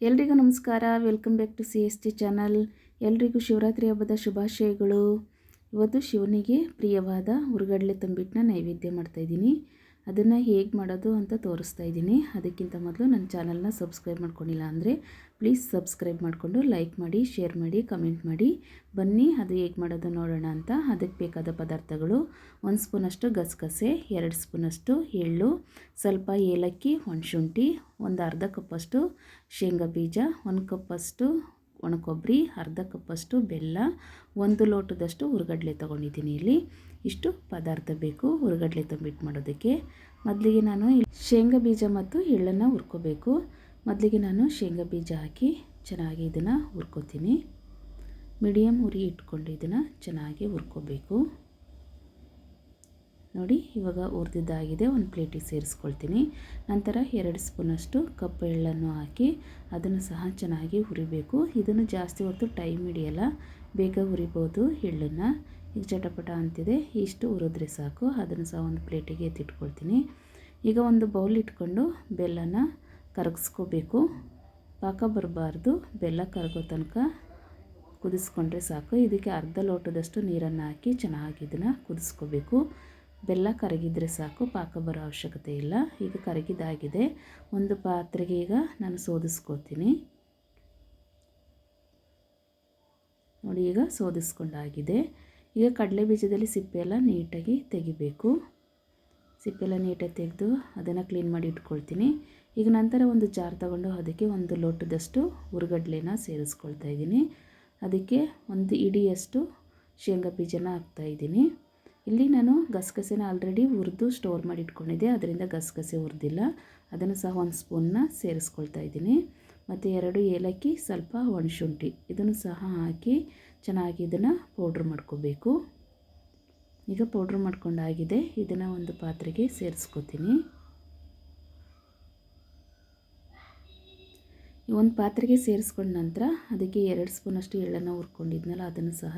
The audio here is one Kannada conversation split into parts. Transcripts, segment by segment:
ಎಲ್ರಿಗೂ ನಮಸ್ಕಾರ. Welcome back to C S T channel ಎಲ್ರಿಗೂ ಶಿವರಾತ್ರಿ ಹಬ್ಬದ ಶುಭಾಶಯಗಳು. ಇವತ್ತು ಶಿವನಿಗೆ ಪ್ರಿಯವಾದ ಹುರುಗಡ್ಲೆ ತಂಬಿಟ್ಟನ್ನ ನೈವೇದ್ಯ ಮಾಡ್ತಾಯಿದ್ದೀನಿ ಅದನ್ನು ಹೇಗೆ ಮಾಡೋದು ಅಂತ ತೋರಿಸ್ತಾ ಇದ್ದೀನಿ. ಅದಕ್ಕಿಂತ ಮೊದಲು ನನ್ನ ಚಾನಲ್ನ ಸಬ್ಸ್ಕ್ರೈಬ್ ಮಾಡ್ಕೊಂಡಿಲ್ಲ ಅಂದರೆ ಪ್ಲೀಸ್ ಸಬ್ಸ್ಕ್ರೈಬ್ ಮಾಡಿಕೊಂಡು ಲೈಕ್ ಮಾಡಿ, ಶೇರ್ ಮಾಡಿ, ಕಮೆಂಟ್ ಮಾಡಿ. ಬನ್ನಿ, ಅದು ಹೇಗೆ ಮಾಡೋದು ನೋಡೋಣ ಅಂತ. ಅದಕ್ಕೆ ಬೇಕಾದ ಪದಾರ್ಥಗಳು ಒಂದು ಸ್ಪೂನಷ್ಟು ಗಸಗಸೆ, ಎರಡು ಸ್ಪೂನಷ್ಟು ಎಳ್ಳು, ಸ್ವಲ್ಪ ಏಲಕ್ಕಿ, ಒಂದು ಶುಂಠಿ, ಒಂದು ಅರ್ಧ ಕಪ್ಪಷ್ಟು ಶೇಂಗಾ ಬೀಜ, ಒಂದು ಕಪ್ಪಷ್ಟು ಒಣಕೊಬ್ಬರಿ, ಅರ್ಧ ಕಪ್ಪಷ್ಟು ಬೆಲ್ಲ, ಒಂದು ಲೋಟದಷ್ಟು ಹುರ್ಗಡ್ಲೆ ತೊಗೊಂಡಿದ್ದೀನಿ ಇಲ್ಲಿ. ಇಷ್ಟು ಪದಾರ್ಥ ಬೇಕು ಹುರುಗಡ್ಲೆ ತಂಬಿಟ್ಟು ಮಾಡೋದಕ್ಕೆ. ಮೊದಲಿಗೆ ನಾನು ಶೇಂಗಾ ಬೀಜ ಮತ್ತು ಎಳ್ಳನ್ನು ಹುರ್ಕೋಬೇಕು. ಮೊದಲಿಗೆ ನಾನು ಶೇಂಗಾ ಬೀಜ ಹಾಕಿ ಚೆನ್ನಾಗಿ ಇದನ್ನು ಹುರ್ಕೋತೀನಿ. ಮೀಡಿಯಮ್ ಉರಿ ಇಟ್ಕೊಂಡು ಇದನ್ನು ಚೆನ್ನಾಗಿ ಹುರ್ಕೋಬೇಕು. ನೋಡಿ, ಇವಾಗ ಹುರಿದಿದ್ದಾಗಿದೆ, ಒಂದು ಪ್ಲೇಟಿಗೆ ಸೇರಿಸ್ಕೊಳ್ತೀನಿ. ನಂತರ ಎರಡು ಸ್ಪೂನಷ್ಟು ಕಪ್ಪು ಎಳ್ಳನ್ನು ಹಾಕಿ ಅದನ್ನು ಸಹ ಚೆನ್ನಾಗಿ ಹುರಿಬೇಕು. ಇದನ್ನು ಜಾಸ್ತಿ ಹೊತ್ತು ಟೈಮ್ ಹಿಡಿಯಲ್ಲ, ಬೇಗ ಹುರಿಬೋದು ಎಳ್ಳನ್ನು. ಈಗ ಚಟಪಟ ಅಂತಿದೆ. ಇಷ್ಟು ಹುರಿದ್ರೆ ಸಾಕು. ಅದನ್ನು ಸಹ ಒಂದು ಪ್ಲೇಟಿಗೆ ಎತ್ತಿಟ್ಕೊಳ್ತೀನಿ. ಈಗ ಒಂದು ಬೌಲ್ ಇಟ್ಕೊಂಡು ಬೆಲ್ಲನ ಕರಗಿಸ್ಕೋಬೇಕು. ಪಾಕ ಬರಬಾರ್ದು. ಬೆಲ್ಲ ಕರಗೋ ತನಕ ಕುದಿಸ್ಕೊಂಡ್ರೆ ಸಾಕು. ಇದಕ್ಕೆ ಅರ್ಧ ಲೋಟದಷ್ಟು ನೀರನ್ನು ಹಾಕಿ ಚೆನ್ನಾಗಿ ಇದನ್ನು ಕುದಿಸ್ಕೋಬೇಕು. ಬೆಲ್ಲ ಕರಗಿದ್ರೆ ಸಾಕು. ಪಾಕ ಬರೋ ಅವಶ್ಯಕತೆ ಇಲ್ಲ. ಈಗ ಕರಗಿದಾಗಿದೆ. ಒಂದು ಪಾತ್ರೆಗೆ ಈಗ ನಾನು ಸೋದಿಸ್ಕೋತೀನಿ ನೋಡಿ ಈಗ ಸೋದಿಸ್ಕೊಂಡಾಗಿದೆ. ಈಗ ಕಡಲೆ ಬೀಜದಲ್ಲಿ ಸಿಪ್ಪೆಲ್ಲ ನೀಟಾಗಿ ತೆಗಿಬೇಕು. ಸಿಪ್ಪೆಲ್ಲ ನೀಟಾಗಿ ತೆಗೆದು ಅದನ್ನು ಕ್ಲೀನ್ ಮಾಡಿ ಇಟ್ಕೊಳ್ತೀನಿ. ಈಗ ನಂತರ ಒಂದು ಜಾರ್ ತಗೊಂಡು ಅದಕ್ಕೆ ಒಂದು ಲೋಟದಷ್ಟು ಹುರುಗಡ್ಲೆನ ಸೇರಿಸ್ಕೊಳ್ತಾ ಇದ್ದೀನಿ. ಅದಕ್ಕೆ ಒಂದು ಇಡಿಯಷ್ಟು ಶೇಂಗಾ ಬೀಜನ ಹಾಕ್ತಾಯಿದ್ದೀನಿ ಇಲ್ಲಿ ನಾನು ಗಸಗಸೆನ ಆಲ್ರೆಡಿ ಹುರಿದು ಸ್ಟೋರ್ ಮಾಡಿ ಇಟ್ಕೊಂಡಿದ್ದೆ. ಅದರಿಂದ ಗಸಗಸೆ ಹುರಿದಿಲ್ಲ. ಅದನ್ನು ಸಹ ಒಂದು ಸ್ಪೂನ್ನ ಸೇರಿಸ್ಕೊಳ್ತಾ ಇದ್ದೀನಿ. ಮತ್ತು ಎರಡು ಏಲಕ್ಕಿ, ಸ್ವಲ್ಪ ಒಣಶುಂಠಿ. ಇದನ್ನು ಸಹ ಹಾಕಿ ಚೆನ್ನಾಗಿ ಇದನ್ನು ಪೌಡ್ರ್ ಮಾಡ್ಕೋಬೇಕು. ಈಗ ಪೌಡ್ರ್ ಮಾಡ್ಕೊಂಡಾಗಿದೆ ಇದನ್ನು ಒಂದು ಪಾತ್ರೆಗೆ ಸೇರಿಸ್ಕೋತೀನಿ. ಒಂದು ಪಾತ್ರೆಗೆ ಸೇರಿಸ್ಕೊಂಡ ನಂತರ ಅದಕ್ಕೆ ಎರಡು ಸ್ಪೂನಷ್ಟು ಎಳ್ಳನ್ನು ಹುರ್ಕೊಂಡಿದ್ನಲ್ಲ, ಅದನ್ನು ಸಹ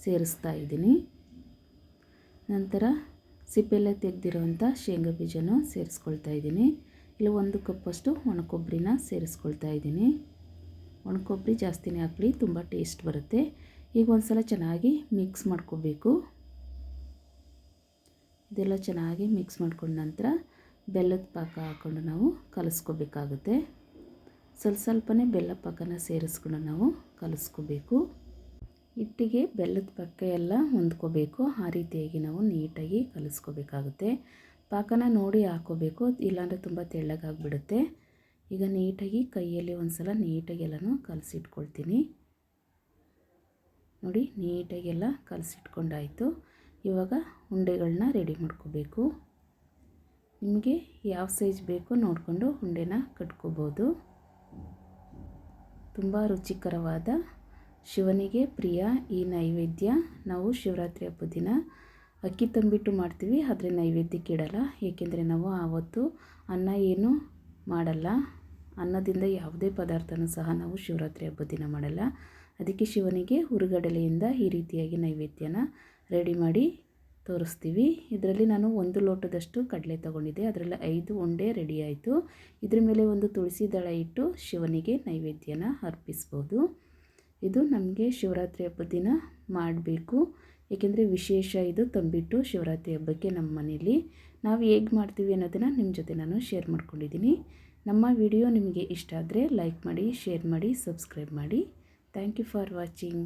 ಸೇರಿಸ್ತಾ ಇದ್ದೀನಿ. ನಂತರ ಸಿಪ್ಪೆಲ್ಲ ತೆಗೆದಿರೋವಂಥ ಶೇಂಗಾ ಬೀಜನೂ ಸೇರಿಸ್ಕೊಳ್ತಾ ಇದ್ದೀನಿ. ಇಲ್ಲಿ ಒಂದು ಕಪ್ಪಷ್ಟು ಒಣಕೊಬ್ಬರಿನ ಸೇರಿಸ್ಕೊಳ್ತಾ ಇದ್ದೀನಿ. ಒಣಕೊಬ್ಬರಿ ಜಾಸ್ತಿನೇ ಹಾಕಲಿ ತುಂಬ ಟೇಸ್ಟ್ ಬರುತ್ತೆ. ಈಗ ಒಂದು ಸಲ ಚೆನ್ನಾಗಿ ಮಿಕ್ಸ್ ಮಾಡ್ಕೋಬೇಕು. ಇದೆಲ್ಲ ಚೆನ್ನಾಗಿ ಮಿಕ್ಸ್ ಮಾಡ್ಕೊಂಡ ನಂತರ ಬೆಲ್ಲದ ಪಾಕ ಹಾಕ್ಕೊಂಡು ನಾವು ಕಲಿಸ್ಕೋಬೇಕಾಗುತ್ತೆ. ಸ್ವಲ್ಪ ಸ್ವಲ್ಪನೇ ಬೆಲ್ಲ ಪಾಕನ ಸೇರಿಸ್ಕೊಂಡು ನಾವು ಕಲಿಸ್ಕೋಬೇಕು. ಹಿಟ್ಟಿಗೆ ಬೆಲ್ಲದ ಪಕ್ಕ ಎಲ್ಲ ಹೊಂದ್ಕೋಬೇಕು. ಆ ರೀತಿಯಾಗಿ ನಾವು ನೀಟಾಗಿ ಕಲಿಸ್ಕೋಬೇಕಾಗುತ್ತೆ. ಪಾಕನ ನೋಡಿ ಹಾಕೋಬೇಕು. ಇಲ್ಲಾಂದರೆ ತುಂಬ ತೆಳ್ಳಗಾಗ್ಬಿಡುತ್ತೆ. ಈಗ ನೀಟಾಗಿ ಕೈಯಲ್ಲಿ ಒಂದು ಸಲ ನೀಟಾಗಿ ಎಲ್ಲನೂ ಕಲಸಿಟ್ಕೊಳ್ತೀನಿ. ನೋಡಿ, ನೀಟಾಗೆಲ್ಲ ಕಲಸಿಟ್ಕೊಂಡಾಯಿತು. ಇವಾಗ ಉಂಡೆಗಳನ್ನ ರೆಡಿ ಮಾಡ್ಕೋಬೇಕು. ನಿಮಗೆ ಯಾವ ಸೈಜ್ ಬೇಕೋ ನೋಡಿಕೊಂಡು ಉಂಡೆನ ಕಟ್ಕೋಬೋದು. ತುಂಬ ರುಚಿಕರವಾದ ಶಿವನಿಗೆ ಪ್ರಿಯ ಈ ನೈವೇದ್ಯ. ನಾವು ಶಿವರಾತ್ರಿ ಹಬ್ಬದ ದಿನ ಅಕ್ಕಿ ತಂಬಿಟ್ಟು ಮಾಡ್ತೀವಿ, ಆದರೆ ನೈವೇದ್ಯಕ್ಕೆ ಇಡಲ್ಲ. ಏಕೆಂದರೆ ನಾವು ಆವತ್ತು ಅನ್ನ ಏನು ಮಾಡಲ್ಲ. ಅನ್ನದಿಂದ ಯಾವುದೇ ಪದಾರ್ಥನೂ ಸಹ ನಾವು ಶಿವರಾತ್ರಿ ಹಬ್ಬದ ದಿನ ಮಾಡಲ್ಲ. ಅದಕ್ಕೆ ಶಿವನಿಗೆ ಹುರುಗಡಲೆಯಿಂದ ಈ ರೀತಿಯಾಗಿ ನೈವೇದ್ಯನ ರೆಡಿ ಮಾಡಿ ತೋರಿಸ್ತೀವಿ. ಇದರಲ್ಲಿ ನಾನು ಒಂದು ಲೋಟದಷ್ಟು ಕಡಲೆ ತಗೊಂಡಿದ್ದೆ. ಅದರಲ್ಲಿ ಐದು ಉಂಡೆ ರೆಡಿ ಆಯಿತು. ಇದ್ರ ಮೇಲೆ ಒಂದು ತುಳಸಿ ದಳ ಇಟ್ಟು ಶಿವನಿಗೆ ನೈವೇದ್ಯನ ಅರ್ಪಿಸ್ಬೋದು. ಇದು ನಮಗೆ ಶಿವರಾತ್ರಿ ಹಬ್ಬದ ದಿನ ಮಾಡಬೇಕು. ಏಕೆಂದರೆ ವಿಶೇಷ ಇದು ತಂಬಿಟ್ಟು ಶಿವರಾತ್ರಿ ಹಬ್ಬಕ್ಕೆ ನಮ್ಮ ಮನೇಲಿ ನಾವು ಹೇಗೆ ಮಾಡ್ತೀವಿ ಅನ್ನೋದನ್ನು ನಿಮ್ಮ ಜೊತೆ ನಾನು ಶೇರ್ ಮಾಡ್ಕೊಂಡಿದ್ದೀನಿ. ನಮ್ಮ ವಿಡಿಯೋ ನಿಮಗೆ ಇಷ್ಟ ಆದರೆ ಲೈಕ್ ಮಾಡಿ ಶೇರ್ ಮಾಡಿ ಸಬ್ಸ್ಕ್ರೈಬ್ ಮಾಡಿ. Thank you for watching